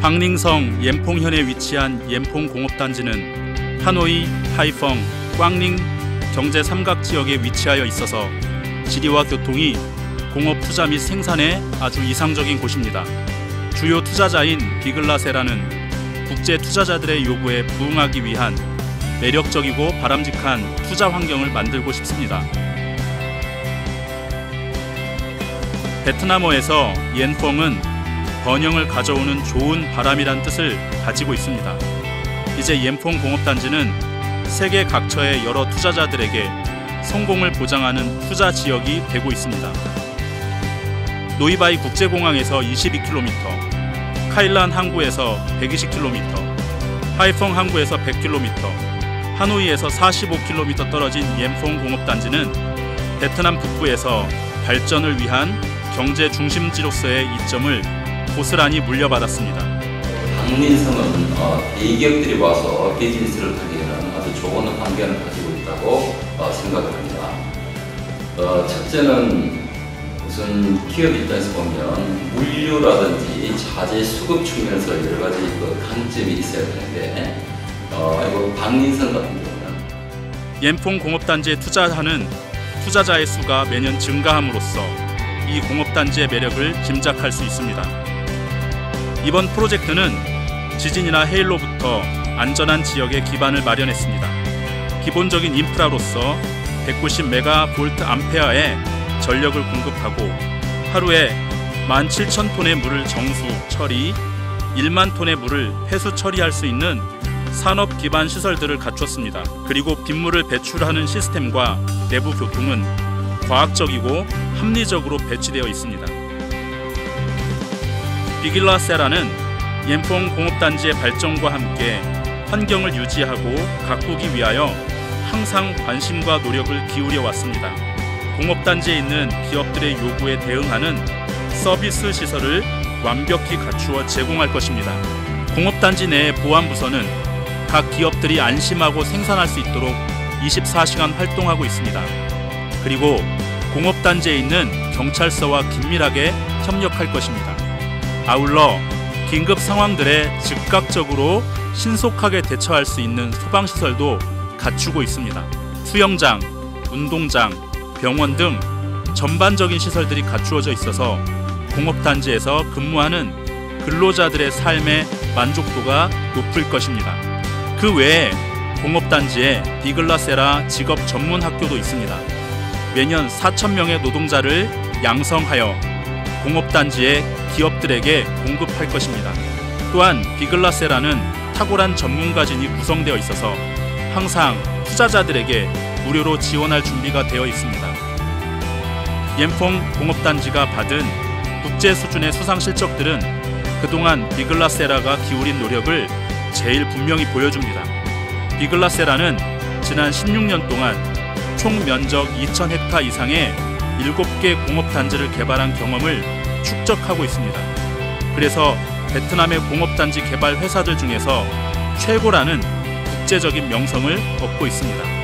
박寧성 옌퐁현에 위치한 옌퐁 공업단지는 하노이, 하이펑, 꽝寧경제 삼각 지역에 위치하여 있어서 지리와 교통이 공업 투자 및 생산에 아주 이상적인 곳입니다. 주요 투자자인 비글라세라는 국제 투자자들의 요구에 부응하기 위한 매력적이고 바람직한 투자 환경을 만들고 싶습니다. 베트남어에서 옌펑은 번영을 가져오는 좋은 바람이란 뜻을 가지고 있습니다. 이제 옌펑 공업단지는 세계 각처의 여러 투자자들에게 성공을 보장하는 투자 지역이 되고 있습니다. 노이바이 국제공항에서 22km, 카일란 항구에서 120km, 하이펑 항구에서 100km, 하노이에서 45km 떨어진 옌퐁 공업단지는 베트남 북부에서 발전을 위한 경제 중심지로서의 이점을 고스란히 물려받았습니다. 박민성은 어, 대기업들이 와서 비즈니스를 하기에는 아주 좋은 환경을 가지고 있다고 어, 생각을 합니다. 어, 첫째는 우선 기업 입장에서 보면 물류라든지 자재 수급 측면에서 여러 가지 그 강점이 있어야 되는데 어, 이거 박민성 같은 경우는 옌퐁 공업단지에 투자하는 투자자의 수가 매년 증가함으로써 이 공업단지의 매력을 짐작할 수 있습니다. 이번 프로젝트는 지진이나 해일로부터 안전한 지역에 기반을 마련했습니다. 기본적인 인프라로서 190메가볼트 암페어의 전력을 공급하고 하루에 17,000톤의 물을 정수, 처리, 1만 톤의 물을 회수 처리할 수 있는 산업 기반 시설들을 갖췄습니다. 그리고 빗물을 배출하는 시스템과 내부 교통은 과학적이고 합리적으로 배치되어 있습니다. 비길라세라는 옌퐁 공업단지의 발전과 함께 환경을 유지하고 가꾸기 위하여 항상 관심과 노력을 기울여 왔습니다. 공업단지에 있는 기업들의 요구에 대응하는 서비스 시설을 완벽히 갖추어 제공할 것입니다. 공업단지 내 보안부서는 각 기업들이 안심하고 생산할 수 있도록 24시간 활동하고 있습니다. 그리고 공업단지에 있는 경찰서와 긴밀하게 협력할 것입니다. 아울러 긴급 상황들에 즉각적으로 신속하게 대처할 수 있는 소방시설도 갖추고 있습니다. 수영장, 운동장, 병원 등 전반적인 시설들이 갖추어져 있어서 공업단지에서 근무하는 근로자들의 삶의 만족도가 높을 것입니다. 그 외에 공업단지에 비글라세라 직업 전문 학교도 있습니다. 매년 4천명의 노동자를 양성하여 공업단지의 기업들에게 공급할 것입니다. 또한 비글라세라는 탁월한 전문가진이 구성되어 있어서 항상 투자자들에게 무료로 지원할 준비가 되어 있습니다. 옌퐁 공업단지가 받은 국제 수준의 수상 실적들은 그동안 비글라세라가 기울인 노력을 제일 분명히 보여줍니다. 비글라세라는 지난 16년 동안 총 면적 2,000헥타 이상의 7개 공업단지를 개발한 경험을 축적하고 있습니다. 그래서 베트남의 공업단지 개발 회사들 중에서 최고라는 국제적인 명성을 얻고 있습니다.